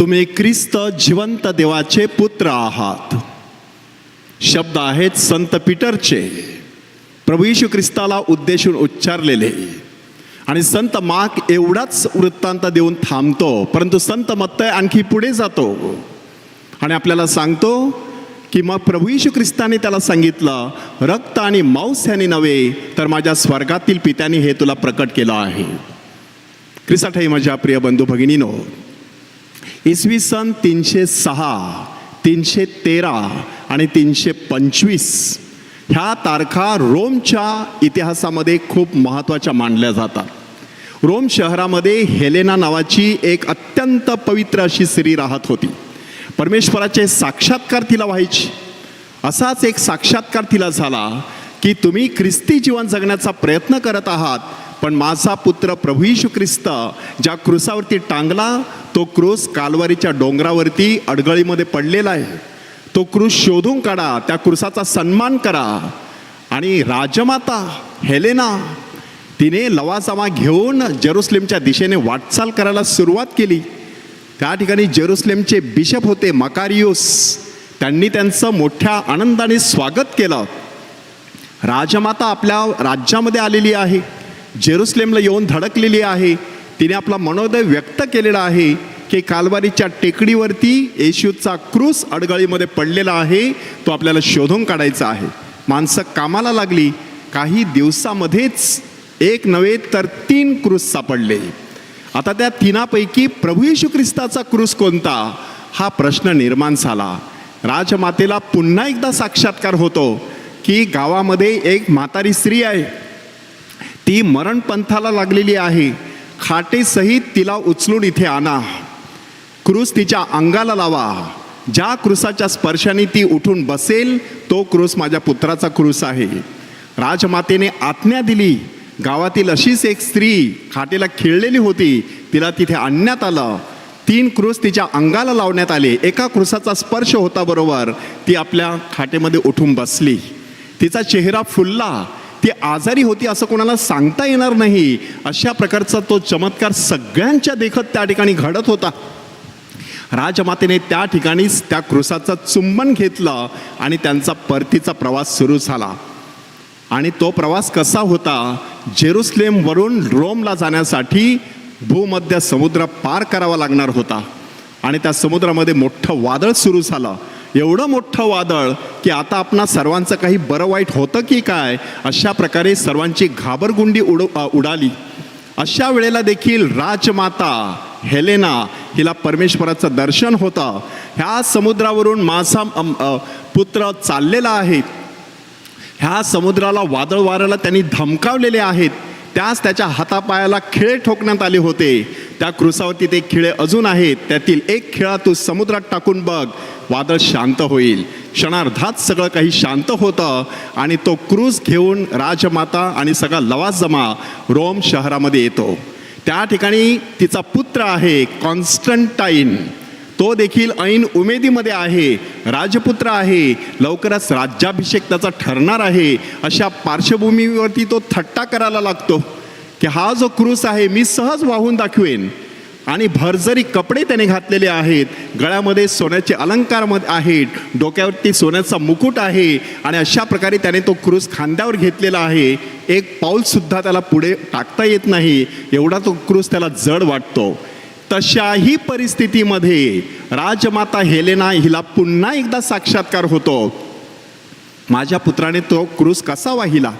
तुम्ही ख्रिस्त जिवंत देवाचे पुत्र आहात. शब्द आहेत संत पीटरचे. प्रभू येशू ख्रिस्ताला उद्देशून उच्चारलेले. आणि संत माक एवढाच वृत्तांत देऊन थांबतो परंतु संत मत्तय आणखी पुढे जातो. आणि आपल्याला सांगतो की मग प्रभू येशू ख्रिस्ताने त्याला सांगितलं रक्त आणि मांस ह्याने नव्हे तर माझ्या स्वर्गातील पित्याने हे तुला प्रकट केलं आहे. क्रिसाठाई माझ्या प्रिय बंधू भगिनीनो इसवी सन तीनशे सहा तीनशे तेरा आणि तीनशे पंचवीस ह्या तारखा रोमच्या इतिहासामध्ये खूप महत्त्वाच्या मानल्या जातात. रोम शहरामध्ये हेलेना नावाची एक अत्यंत पवित्र अशी स्त्री राहत होती. परमेश्वराचे साक्षात्कार तिला व्हायचे. असाच एक साक्षात्कार तिला झाला की तुम्ही ख्रिस्ती जीवन जगण्याचा प्रयत्न करत आहात पण माझा पुत्र प्रभू यशू ख्रिस्त ज्या क्रुसावरती टांगला तो क्रूस कालवारीच्या डोंगरावरती अडगळीमध्ये पडलेला आहे. तो क्रूस शोधून काढा त्या क्रुसाचा सन्मान करा. आणि राजमाता हेलेना तिने लवासामा घेऊन जेरुसलेमच्या दिशेने वाटचाल करायला सुरुवात केली. त्या ठिकाणी जेरुसलेमचे बिशप होते मकारियोस. त्यांनी त्यांचं मोठ्या आनंदाने स्वागत केलं. राजमाता आपल्या राज्यामध्ये आलेली आहे. जेरुसलेमला येऊन धडकलेली आहे. तिने आपला मनोदय व्यक्त केलेला आहे की कालवारीच्या टेकडीवरती येशूचा क्रूस अडगळीमध्ये पडलेला आहे. तो आपल्याला शोधून काढायचा आहे. माणसं कामाला लागली. काही दिवसामध्येच एक नव्हे तर तीन क्रूस सापडले. आता त्या तिनापैकी प्रभू येशू ख्रिस्ताचा क्रूस कोणता? हा प्रश्न निर्माण झाला. राजमातेला पुन्हा एकदा साक्षात्कार होतो की गावामध्ये एक म्हातारी स्त्री आहे. ती मरणपंथाला लागलेली आहे. खाटेसहित तिला उचलून इथे आणा. क्रूस तिच्या अंगाला लावा. ज्या क्रूसाच्या स्पर्शाने ती उठून बसेल तो क्रूस माझ्या पुत्राचा क्रूस आहे. राजमातेने आज्ञा दिली. गावातील अशीच एक स्त्री खाटेला खिळलेली होती. तिला तिथे आणण्यात आलं. तीन क्रूस तिच्या अंगाला लावण्यात आले. एका क्रूसाचा स्पर्श होता बरोबर. ती आपल्या खाटेमध्ये उठून बसली. तिचा चेहरा फुलला. ती आजारी होती असं कोणाला सांगता येणार नाही. अशा प्रकारचा तो चमत्कार सगळ्यांच्या देखत त्या ठिकाणी घडत होता. राजमातेने त्या ठिकाणीच त्या क्रुसाचं चुंबन घेतलं आणि त्यांचा परतीचा प्रवास सुरू झाला. आणि तो प्रवास कसा होता? जेरुसलेमवरून रोमला जाण्यासाठी भूमध्य समुद्र पार करावा लागणार होता. आणि त्या समुद्रामध्ये मोठं वादळ सुरू झालं. एवढं मोठं वादळ की आता आपणा सर्वांचं काही बरं वाईट होतं की काय अशा प्रकारे सर्वांची घाबरगुंडी उड उडाली. अशा वेळेला देखील राजमाता हेलेना हिला परमेश्वराचं दर्शन होतं. ह्या समुद्रावरून माझा पुत्र चाललेला आहे. ह्या समुद्राला वादळ वाऱ्याला त्यांनी धमकावलेले आहेत. त्याच त्याच्या हातापायाला खिळे ठोकण्यात आले होते. त्या क्रुसावरती ते खिळे अजून आहेत. त्यातील एक खिळा तू समुद्रात टाकून बघ. वादळ शांत होईल. क्षणार्धात सगळं काही शांत होतं आणि तो क्रूज घेऊन राजमाता आणि सगळा लवाजमा रोम शहरामध्ये येतो. त्या ठिकाणी तिचा पुत्र आहे कॉन्स्टंटाईन. तो देखील ऐन उमेदीमध्ये आहे राजपुत्र आहे लवकरच राज्याभिषेक त्याचा ठरणार आहे अशा पार्श्वभूमीवरती तो थट्टा करायला लागतो. की हा जो क्रूस आहे मी सहज वाहून दाखवेन. आणि भरजरी कपडे त्याने घातलेले आहेत गळ्यामध्ये सोन्याचे अलंकार आहेत डोक्यावरती सोन्याचा मुकुट आहे आणि अशा प्रकारे त्याने तो क्रूस खांद्यावर घेतलेला आहे एक पाऊलसुद्धा त्याला पुढे टाकता येत नाही एवढा तो क्रूस त्याला जड वाटतो. तशाही परिस्थितीमध्ये राजमाता हेलेना हिला पुन्हा एकदा साक्षात्कार होतो. माझ्या पुत्राने तो क्रूस कसा वाहिला?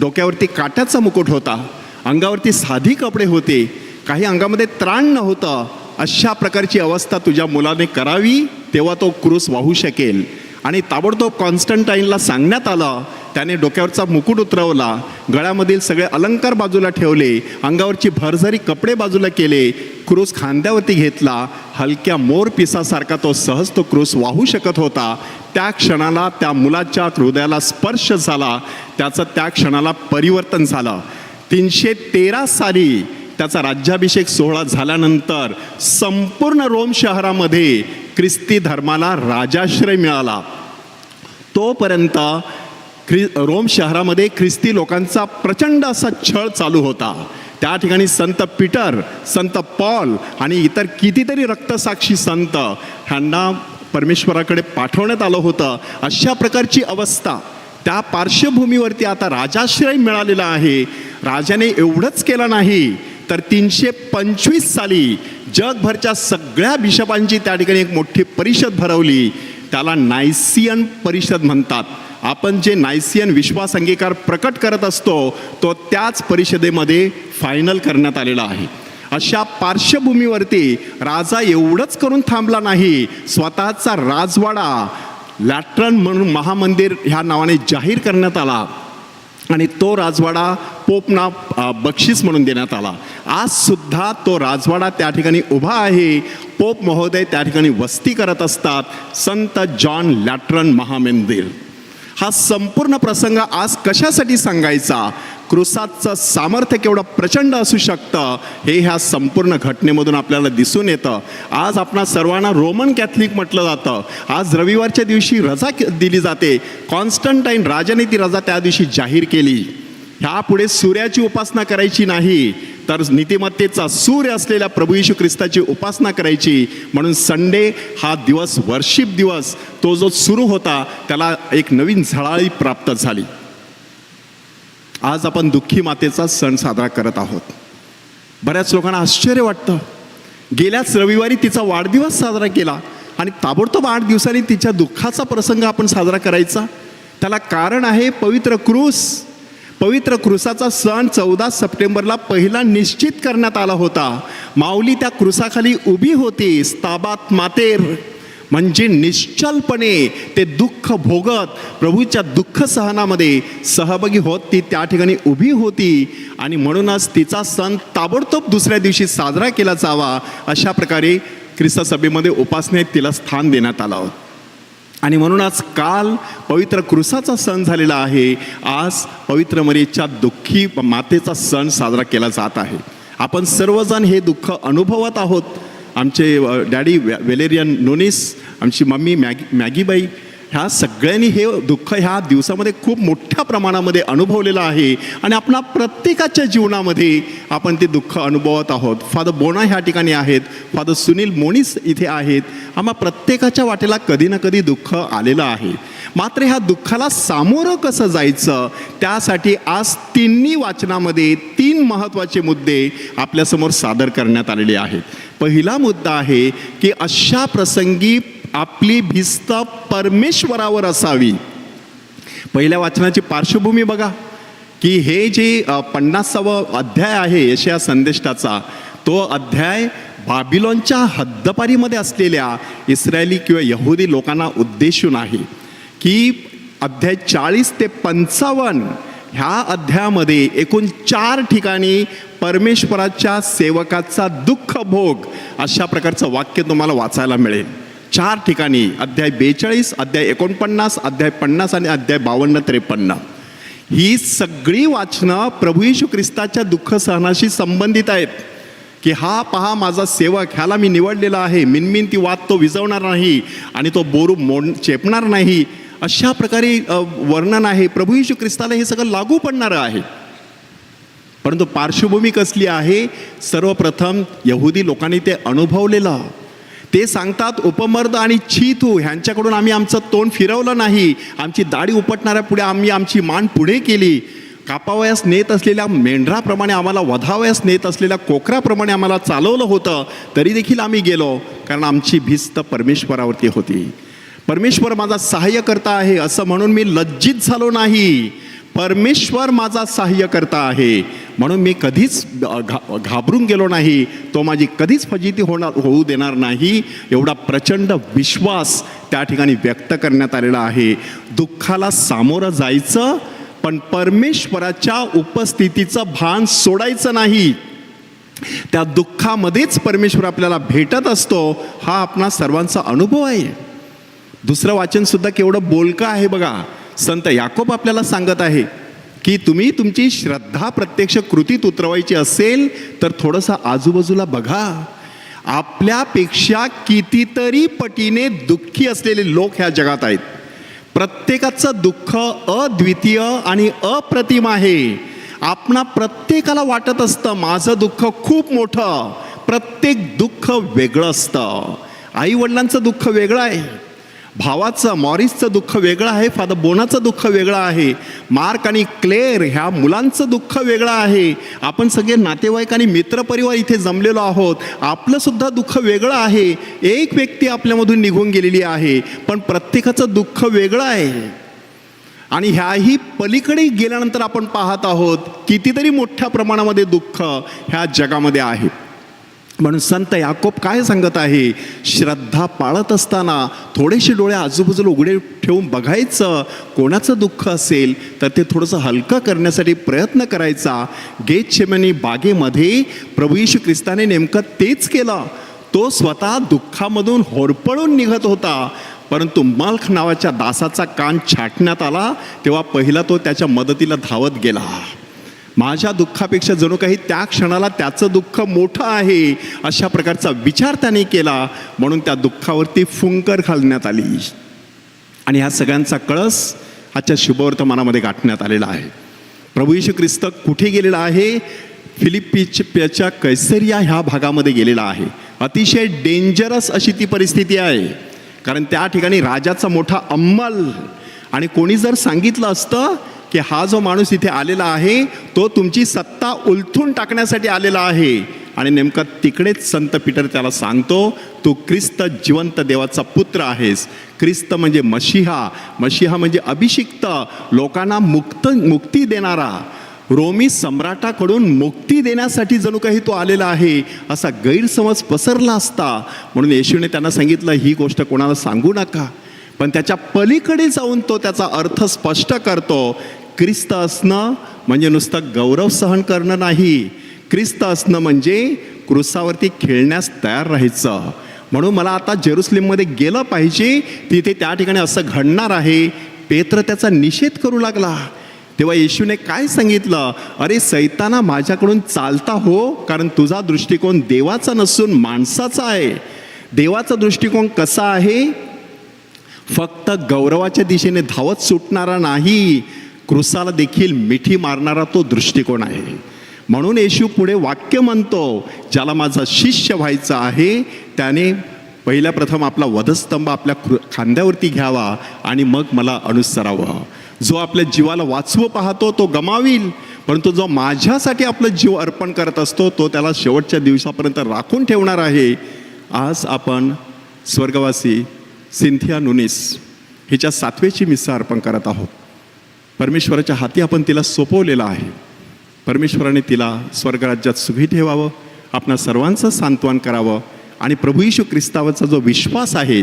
डोक्यावरती काट्याचा मुकुट होता अंगावरती साधी कपडे होते काही अंगामध्ये त्राण नव्हतं. अशा प्रकारची अवस्था तुझ्या मुलाने करावी तेव्हा तो क्रूस वाहू शकेल. आणि ताबडतोब कॉन्स्टंटाईनला सांगण्यात आलं. त्याने डोक्यावरचा मुकुट उतरवला. गळ्यामधील सगळे अलंकार बाजूला ठेवले. अंगावरची भरझरी कपडे बाजूला केले. क्रूस खांद्यावरती घेतला. हलक्या मोर पिसासारखा तो सहज तो क्रूस वाहू शकत होता. त्या क्षणाला त्या मुलाच्या हृदयाला स्पर्श झाला. त्याचं त्या क्षणाला परिवर्तन झालं. तीनशे तेरा साली त्याचा राज्याभिषेक सोहळा झाल्यानंतर संपूर्ण रोम शहरामध्ये ख्रिस्ती धर्माला राजाश्रय मिळाला. तोपर्यंत ख्रि रोम शहरामध्ये ख्रिस्ती लोकांचा प्रचंड असा छळ चालू होता. त्या ठिकाणी संत पीटर संत पॉल आणि इतर कितीतरी रक्तसाक्षी संत ह्यांना परमेश्वराकडे पाठवण्यात आलं होतं. अशा प्रकारची अवस्था. त्या पार्श्वभूमीवरती आता राजाश्रय मिळालेला आहे. राजाने एवढंच केलं नाही. तर तीनशे पंचवीस साली जगभरच्या सगळ्या बिशपांची त्या ठिकाणी एक मोठी परिषद भरवली. त्याला नायसियन परिषद म्हणतात. आपण जे नायसियन विश्वास अंगीकार प्रकट करत असतो तो त्याच परिषदेमध्ये फायनल करण्यात आलेला आहे. अशा पार्श्वभूमीवरती राजा एवढंच करून थांबला नाही. स्वतःचा राजवाडा लॅट्रन म्हणून महामंदिर ह्या नावाने जाहीर करण्यात आला. आणि तो राजवाडा पोपना बक्षीस म्हणून देण्यात आला. आज सुद्धा तो राजवाडा त्या ठिकाणी उभा आहे. पोप महोदय त्या ठिकाणी वस्ती करत असतात. संत जॉन लॅट्रन महामंदिर. हा संपूर्ण प्रसंग आज कशासाठी सांगायचा? क्रुसाचं सामर्थ्य केवढं प्रचंड असू शकतं हे ह्या संपूर्ण घटनेमधून आपल्याला दिसून येतं. आज आपणा सर्वांना रोमन कॅथलिक म्हटलं जातं. आज रविवारच्या दिवशी रजा दिली जाते. कॉन्स्टंटाईन राजाने ती रजा त्या दिवशी जाहीर केली. ह्यापुढे सूर्याची उपासना करायची नाही तर नीतिमत्तेचा सूर्य असलेल्या प्रभू येशू ख्रिस्ताची उपासना करायची. म्हणून संडे हा दिवस वर्षिप दिवस तो जो सुरू होता त्याला एक नवीन झळाळी प्राप्त झाली. आज आपण दुःखी मातेचा सण साजरा करत आहोत. बऱ्याच लोकांना आश्चर्य वाटतं. गेल्याच रविवारी तिचा वाढदिवस साजरा केला आणि ताबडतोब आठ दिवसांनी तिच्या दुःखाचा प्रसंग आपण साजरा करायचा. त्याला कारण आहे पवित्र क्रूस. पवित्र क्रुसाचा सण चौदा सप्टेंबरला पहिला निश्चित करण्यात आला होता. माऊली त्या क्रुसाखाली उभी होती स्ताबात मातेर. म्हणजे निश्चलपणे ते दुःख भोगत प्रभूच्या दुःख सहनामध्ये सहभागी होत ती त्या ठिकाणी उभी होती आणि म्हणूनच तिचा सण ताबडतोब दुसऱ्या दिवशी साजरा केला जावा अशा प्रकारे ख्रिस्त सभेमध्ये उपासनेत तिला स्थान देण्यात आलं. होतं आणि म्हणूनच काल पवित्र क्रुसाचा सण झालेला आहे आज पवित्र मरीच्या दुःखी मातेचा सण साजरा केला जात आहे. आपण सर्वजण हे दुःख अनुभवत आहोत. आमचे डॅडी वेलेरियन नोनीस आमची मम्मी मॅगी मॅगीबाई ह्या सगळ्यांनी हे दुःख ह्या दिवसामध्ये खूप मोठ्या प्रमाणामध्ये अनुभवलेलं आहे आणि आपणा प्रत्येकाच्या जीवनामध्ये आपण ते दुःख अनुभवत आहोत. फादर बोना ह्या ठिकाणी आहेत फादर सुनील मोनीस इथे आहेत. आम्हा प्रत्येकाच्या वाटेला कधी ना कधी दुःख आलेलं आहे. मात्र ह्या दुःखाला सामोरं कसं जायचं त्यासाठी आज तिन्ही वाचनामध्ये तीन महत्त्वाचे मुद्दे आपल्यासमोर सादर करण्यात आलेले आहेत. पहिला मुद्दा आहे की अशा प्रसंगी आपली भिस्त परमेश्वरावर असावी. पहिल्या वाचनाची पार्श्वभूमी बघा की हे जे पन्नासावं अध्याय आहे यशया संदेष्टाचा तो अध्याय बाबिलॉनच्या हद्दपारीमध्ये असलेल्या इस्रायली किंवा यहुदी लोकांना उद्देशून आहे की अध्याय चाळीस ते पंचावन्न ह्या अध्यायामध्ये एकूण चार ठिकाणी परमेश्वराच्या सेवकाचा दुःख भोग अशा प्रकारचं वाक्य तुम्हाला वाचायला मिळेल. चार ठिकाणी अध्याय बेचाळीस अध्याय एकोणपन्नास अध्याय पन्नास आणि अध्याय बावन्न त्रेपन्न. ही सगळी वाचनं प्रभू यशू ख्रिस्ताच्या दुःख सहनाशी संबंधित आहेत. की हा पहा माझा सेवक ह्याला मी निवडलेला आहे. मिनमिन ती वाद तो विजवणार नाही आणि तो बोरू मोड चेपणार नाही. अशा प्रकारे वर्णन आहे. प्रभू येशू ख्रिस्ताला हे सगळं लागू पडणारं आहे. परंतु पार्श्वभूमी कसली आहे? सर्वप्रथम यहुदी लोकांनी ते अनुभवलेलं. ते सांगतात उपमर्द आणि छीतू ह्यांच्याकडून आम्ही आमचं तोंड फिरवलं नाही. आमची दाढी उपटणाऱ्या पुढे आम्ही आमची मान पुढे केली. कापावयास नेत असलेल्या मेंढराप्रमाणे आम्हाला वधावयास नेत असलेल्या कोकराप्रमाणे आम्हाला चालवलं होतं. तरी देखील आम्ही गेलो कारण आमची भिस्त परमेश्वरावरती होती. परमेश्वर माझा सहाय्य करता आहे असं म्हणून मी लज्जित झालो नाही. परमेश्वर माझा सहाय्य करता आहे म्हणून मी कधीच घा घाबरून गेलो नाही. तो माझी कधीच फजिती होणार होऊ देणार नाही. एवढा प्रचंड विश्वास त्या ठिकाणी व्यक्त करण्यात आलेला आहे. दुःखाला सामोरं जायचं पण परमेश्वराच्या उपस्थितीचं भान सोडायचं नाही. त्या दुःखामध्येच परमेश्वर आपल्याला भेटत असतो हा आपणा सर्वांचा अनुभव आहे. दुसरं वाचन सुद्धा केवढं बोलकं आहे बघा. संत याकोब आपल्याला सांगत आहे की तुम्ही तुमची श्रद्धा प्रत्यक्ष कृतीत उतरवायची असेल तर थोडंसं आजूबाजूला बघा. आपल्यापेक्षा कितीतरी पटीने दुःखी असलेले लोक ह्या जगात आहेत. प्रत्येकाचं दुःख अद्वितीय आणि अप्रतिम आहे. आपणा प्रत्येकाला वाटत असतं माझं दुःख खूप मोठं प्रत्येक दुःख वेगळं असतं. आई वडिलांचं दुःख वेगळं आहे. भावाचं मॉरिसचं दुःख वेगळं आहे फादर बोनाचं दुःख वेगळं आहे मार्क आणि क्लेअर ह्या मुलांचं दुःख वेगळं आहे. आपण सगळे नातेवाईक आणि मित्रपरिवार इथे जमलेलो आहोत. आपलंसुद्धा दुःख वेगळं आहे. एक व्यक्ती आपल्यामधून निघून गेलेली आहे पण प्रत्येकाचं दुःख वेगळं आहे. आणि ह्याही पलीकडे गेल्यानंतर आपण पाहत आहोत कितीतरी मोठ्या प्रमाणामध्ये दुःख ह्या जगामध्ये आहे. म्हणून संत याकोब काय सांगत आहे? श्रद्धा पाळत असताना थोडेसे डोळे आजूबाजूला उघडे ठेवून बघायचं. कोणाचं दुःख असेल तर ते थोडंसं हलकं करण्यासाठी प्रयत्न करायचा. गेट शेमनी बागेमध्ये प्रभू येशू ख्रिस्ताने नेमकं तेच केलं. तो स्वतः दुःखामधून होरपळून निघत होता. परंतु मल्ख नावाच्या दासाचा कान छाटण्यात आला. तेव्हा पहिला तो त्याच्या मदतीला धावत गेला. माझ्या दुःखापेक्षा जणू काही त्या क्षणाला त्याचं दुःख मोठं आहे अशा प्रकारचा विचार त्याने केला. म्हणून त्या दुःखावरती फुंकर घालण्यात आली. आणि ह्या सगळ्यांचा कळस आजच्या शुभवर्तमानामध्ये गाठण्यात आलेला आहे. प्रभू यशू ख्रिस्त कुठे गेलेला आहे? फिलिपिच्या कैसरिया ह्या भागामध्ये गेलेला आहे. अतिशय डेंजरस अशी ती परिस्थिती आहे. कारण त्या ठिकाणी राजाचा मोठा अंमल. आणि कोणी जर सांगितलं असतं की हा जो माणूस इथे आलेला आहे तो तुमची सत्ता उलथून टाकण्यासाठी आलेला आहे. आणि नेमका तिकडेच संत पीटर त्याला सांगतो तू ख्रिस्त जिवंत देवाचा पुत्र आहेस. ख्रिस्त म्हणजे मशिहा. मशिहा म्हणजे अभिषिक्त लोकांना मुक्त मुक्ती देणारा. रोमी सम्राटाकडून मुक्ती देण्यासाठी जणू काही तो आलेला आहे असा गैरसमज पसरला असता. म्हणून येशूने त्यांना सांगितलं ही गोष्ट कोणाला सांगू नका. पण त्याच्या पलीकडे जाऊन तो त्याचा अर्थ स्पष्ट करतो ख्रिस्त असणं म्हणजे नुसतं गौरव सहन करणं नाही. ख्रिस्त असणं म्हणजे क्रुसावरती खेळण्यास तयार राहायचं. म्हणून मला आता जेरुसलेममध्ये गेलं पाहिजे तिथे त्या ठिकाणी असं घडणार आहे. पेत्र त्याचा निषेध करू लागला. तेव्हा येशूने काय सांगितलं? अरे सैताना माझ्याकडून चालता हो कारण तुझा दृष्टिकोन देवाचा नसून माणसाचा आहे. देवाचा दृष्टिकोन कसा आहे? फक्त गौरवाच्या दिशेने धावत सुटणारा नाही. क्रुसाला देखील मिठी मारणारा तो दृष्टिकोन आहे. म्हणून येशू पुढे वाक्य म्हणतो ज्याला माझा शिष्य व्हायचा आहे त्याने पहिल्या प्रथम आपला वधस्तंभ आपल्या कृ- खांद्यावरती घ्यावा आणि मग मला अनुसरावं. जो आपल्या जीवाला वाचवं पाहतो तो गमावील. परंतु जो माझ्यासाठी आपलं जीव अर्पण करत असतो तो त्याला शेवटच्या दिवसापर्यंत राखून ठेवणार आहे. आज आपण स्वर्गवासी सिंथिया नुनिस हिच्या सातवेची मिस्सा अर्पण करत आहोत. परमेश्वराच्या हाती आपण तिला सोपवलेलं आहे. परमेश्वराने तिला स्वर्गराज्यात सुखी ठेवावं आपणा सर्वांचं सांत्वन करावं आणि प्रभू यशू ख्रिस्तावाचा जो विश्वास आहे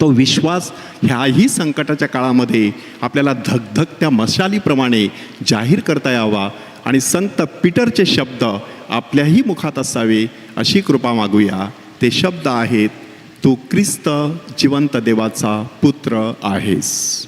तो विश्वास ह्याही संकटाच्या काळामध्ये आपल्याला धगधगत्या मशालीप्रमाणे जाहीर करता यावा आणि संत पीटरचे शब्द आपल्याही मुखात असावे अशी कृपा मागूया. ते शब्द आहेत तू ख्रिस्त जिवंत देवाचा पुत्र आहेस.